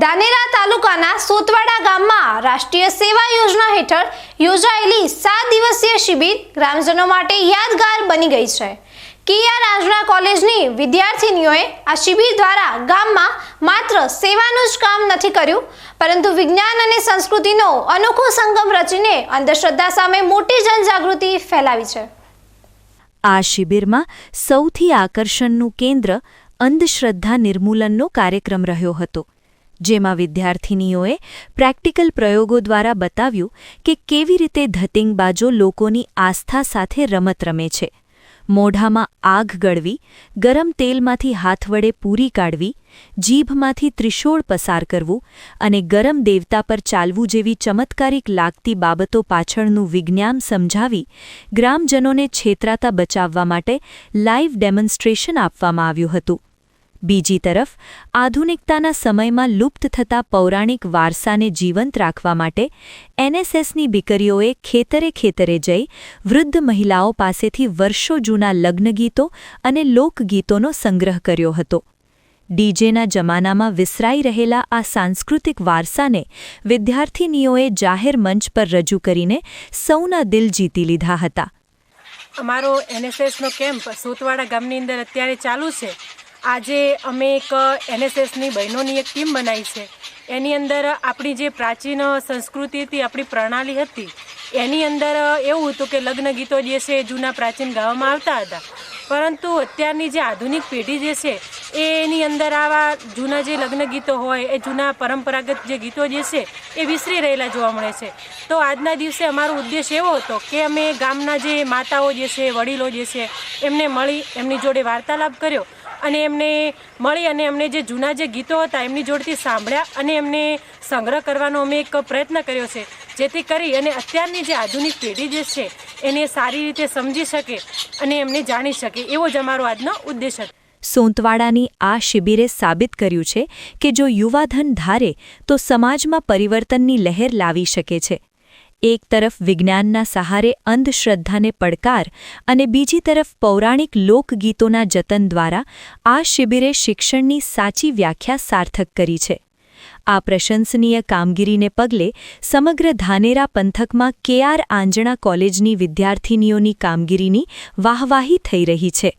ધાનેરા તાલુકાના સોતવાડા ગામમાં રાષ્ટ્રીય સેવા યોજના હેઠળ યોજાયેલી સાત દિવસીય શિબિર ગ્રામજનો માટે યાદગાર બની ગઈ છે. કિયા રાજના કોલેજની વિદ્યાર્થીનીઓએ આ શિબિર દ્વારા ગામમાં માત્ર સેવાનું જ કામ નથી કર્યું, પરંતુ વિજ્ઞાન અને સંસ્કૃતિનો અનોખો સંગમ રચીને અંધશ્રદ્ધા સામે મોટી જનજાગૃતિ ફેલાવી છે. આ શિબિરમાં સૌથી આકર્ષણનું કેન્દ્ર અંધશ્રદ્ધા નિર્મૂલનનો કાર્યક્રમ રહ્યો હતો. જેમાં વિદ્યાર્થિનીઓએ પ્રેક્ટિકલ પ્રયોગો દ્વારા બતાવ્યું કે કેવી રીતે ધતિંગબાજો લોકોની આસ્થા સાથે રમત રમે છે. મોઢામાં આગ ગળવી, ગરમ તેલમાંથી હાથ વડે પૂરી કાઢવી, જીભમાંથી ત્રિશોળ પસાર કરવું અને ગરમ દેવતા પર ચાલવું જેવી ચમત્કારિક લાગતી બાબતો પાછળનું વિજ્ઞાન સમજાવી ગ્રામજનોને છેતરાતા બચાવવા માટે લાઇવ ડેમોન્સ્ટ્રેશન આપવામાં આવ્યું હતું. બીજી તરફ, આધુનિકતાના સમયમાં લુપ્ત થતા પૌરાણિક વારસાને જીવંત રાખવા માટે એનએસએસની દીકરીઓએ ખેતરે ખેતરે જઈ વૃદ્ધ મહિલાઓ પાસેથી વર્ષો જૂના લગ્નગીતો અને લોકગીતોનો સંગ્રહ કર્યો હતો. ડીજેના જમાનામાં વિસરાઈ રહેલા આ સાંસ્કૃતિક વારસાને વિદ્યાર્થીનીઓએ જાહેર મંચ પર રજૂ કરીને સૌના દિલ જીતી લીધા હતા. અમારો એનએસએસનો કેમ્પ સોતવાડા ગામની અંદર અત્યારે ચાલુ છે. આજે અમે એક એનએસએસની બહેનોની એક ટીમ બનાવી છે. એની અંદર આપણી જે પ્રાચીન સંસ્કૃતિ હતી, આપણી પ્રણાલી હતી, એની અંદર એવું હતું કે લગ્ન ગીતો જે છે જૂના પ્રાચીન ગાવામાં આવતા હતા. પરંતુ અત્યારની જે આધુનિક પેઢી જે છે, એની અંદર આવા જૂના જે લગ્ન ગીતો હોય, એ જૂના પરંપરાગત જે ગીતો જે છે, એ વિસરી રહેલા જોવા મળે છે. તો આજના દિવસે અમારો ઉદ્દેશ એવો હતો કે અમે ગામના જે માતાઓ જે છે, વડીલો જે છે, એમને મળી, એમની જોડે વાર્તાલાપ કર્યો. અને એમને મળી અને એમને જે જૂના જે ગીતો હતા એમની જોડેથી સાંભળ્યા અને એમને સંગ્રહ કરવાનો અમે એક પ્રયત્ન કર્યો છે, જેથી કરી અને અત્યારની જે આધુનિક પેઢી જે છે, એને સારી રીતે સમજી શકે અને એમને જાણી શકે. એવો જ અમારો આજનો ઉદ્દેશ હતો. સોંતવાડાની આ શિબિરે સાબિત કર્યું છે કે જો યુવાધન ધારે, તો સમાજમાં પરિવર્તનની લહેર લાવી શકે છે. એક તરફ વિજ્ઞાનના સહારે અંધશ્રદ્ધાને પડકાર અને બીજી તરફ પૌરાણિક લોકગીતોના જતન દ્વારા આ શિબિરે શિક્ષણની સાચી વ્યાખ્યા સાર્થક કરી છે. આ પ્રશંસનીય કામગીરીને પગલે સમગ્ર ધાનેરા પંથકમાં કેઆર આંજણા કોલેજની વિદ્યાર્થિનીઓની કામગીરીની વાહવાહી થઈ રહી છે.